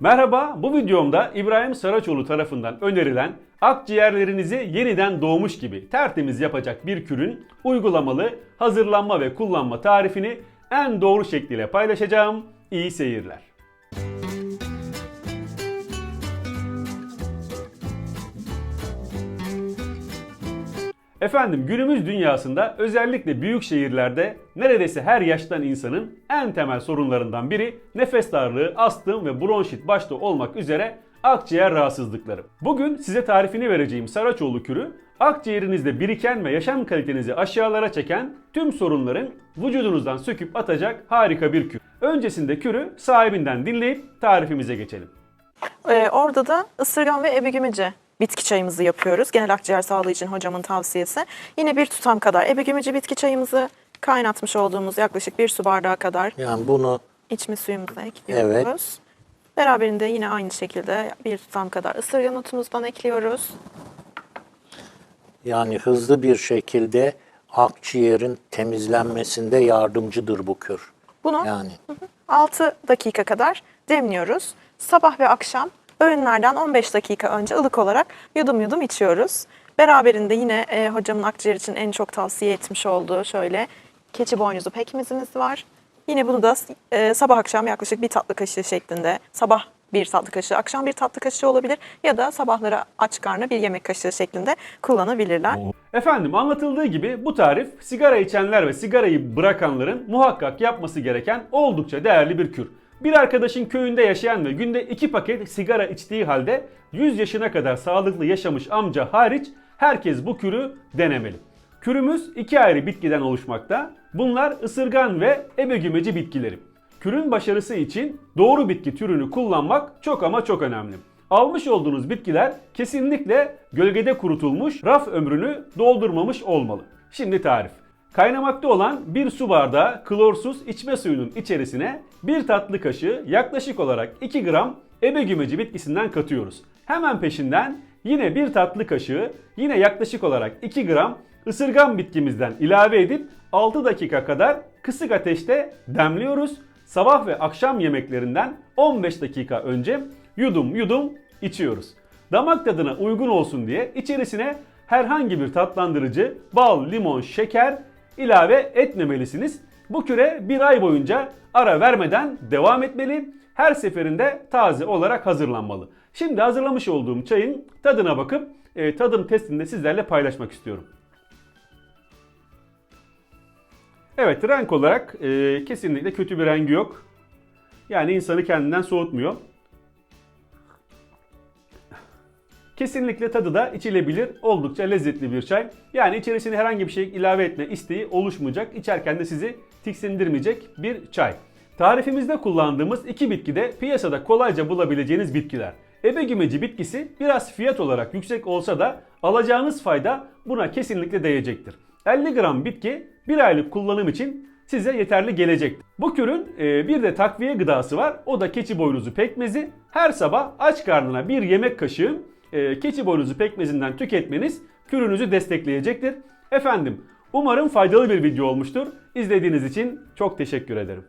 Merhaba, bu videomda İbrahim Saraçoğlu tarafından önerilen akciğerlerinizi yeniden doğmuş gibi tertemiz yapacak bir kürün uygulamalı hazırlanma ve kullanma tarifini en doğru şekliyle paylaşacağım. İyi seyirler. Efendim günümüz dünyasında özellikle büyük şehirlerde neredeyse her yaştan insanın en temel sorunlarından biri nefes darlığı, astım ve bronşit başta olmak üzere akciğer rahatsızlıkları. Bugün size tarifini vereceğim Saraçoğlu kürü akciğerinizde biriken ve yaşam kalitenizi aşağılara çeken tüm sorunların vücudunuzdan söküp atacak harika bir kür. Öncesinde kürü sahibinden dinleyip tarifimize geçelim. Ee, orada da ısırgan ve ebegümücü bitki çayımızı yapıyoruz. Genel akciğer sağlığı için hocamın tavsiyesi. Yine bir tutam kadar ebegümücü bitki çayımızı kaynatmış olduğumuz yaklaşık bir su bardağı kadar Yani bunu içme suyumuza ekliyoruz. Evet. Beraberinde yine aynı şekilde bir tutam kadar ısırgan otumuzdan ekliyoruz. yani hızlı bir şekilde akciğerin temizlenmesinde yardımcıdır bu kür. Bunu Yani 6 dakika kadar demliyoruz. Sabah ve akşam öğünlerden 15 dakika önce ılık olarak yudum yudum içiyoruz. Beraberinde yine e, hocamın akciğer için en çok tavsiye etmiş olduğu şöyle keçi boynuzu pekmezimiz var. Yine bunu da e, sabah akşam yaklaşık bir tatlı kaşığı şeklinde sabah bir tatlı kaşığı, akşam bir tatlı kaşığı olabilir ya da sabahları aç karnı bir yemek kaşığı şeklinde kullanabilirler. Efendim anlatıldığı gibi bu tarif sigara içenler ve sigarayı bırakanların muhakkak yapması gereken oldukça değerli bir kür. Bir arkadaşın köyünde yaşayan ve günde 2 paket sigara içtiği halde 100 yaşına kadar sağlıklı yaşamış amca hariç herkes bu kürü denemeli. Kürümüz iki ayrı bitkiden oluşmakta. Bunlar ısırgan ve ebegümeci bitkileri. Kürün başarısı için doğru bitki türünü kullanmak çok ama çok önemli. Almış olduğunuz bitkiler kesinlikle gölgede kurutulmuş, raf ömrünü doldurmamış olmalı. Şimdi tarif. Kaynamakta olan bir su bardağı klorsuz içme suyunun içerisine bir tatlı kaşığı yaklaşık olarak 2 gram ebegümeci bitkisinden katıyoruz. Hemen peşinden yine bir tatlı kaşığı yine yaklaşık olarak 2 gram ısırgan bitkimizden ilave edip 6 dakika kadar kısık ateşte demliyoruz. Sabah ve akşam yemeklerinden 15 dakika önce yudum yudum içiyoruz. Damak tadına uygun olsun diye içerisine herhangi bir tatlandırıcı, bal, limon, şeker ilave etmemelisiniz. Bu küre bir ay boyunca ara vermeden devam etmeli. Her seferinde taze olarak hazırlanmalı. Şimdi hazırlamış olduğum çayın tadına bakıp e, tadım testini sizlerle paylaşmak istiyorum. Evet renk olarak e, kesinlikle kötü bir rengi yok. Yani insanı kendinden soğutmuyor. Kesinlikle tadı da içilebilir. Oldukça lezzetli bir çay. Yani içerisine herhangi bir şey ilave etme isteği oluşmayacak. İçerken de sizi tiksindirmeyecek bir çay. Tarifimizde kullandığımız iki bitki de piyasada kolayca bulabileceğiniz bitkiler. Ebegümeci bitkisi biraz fiyat olarak yüksek olsa da alacağınız fayda buna kesinlikle değecektir. 50 gram bitki bir aylık kullanım için size yeterli gelecektir. Bu kürün e, bir de takviye gıdası var. O da keçi boynuzu pekmezi. Her sabah aç karnına bir yemek kaşığı e, keçi boynuzu pekmezinden tüketmeniz kürünüzü destekleyecektir. Efendim umarım faydalı bir video olmuştur. İzlediğiniz için çok teşekkür ederim.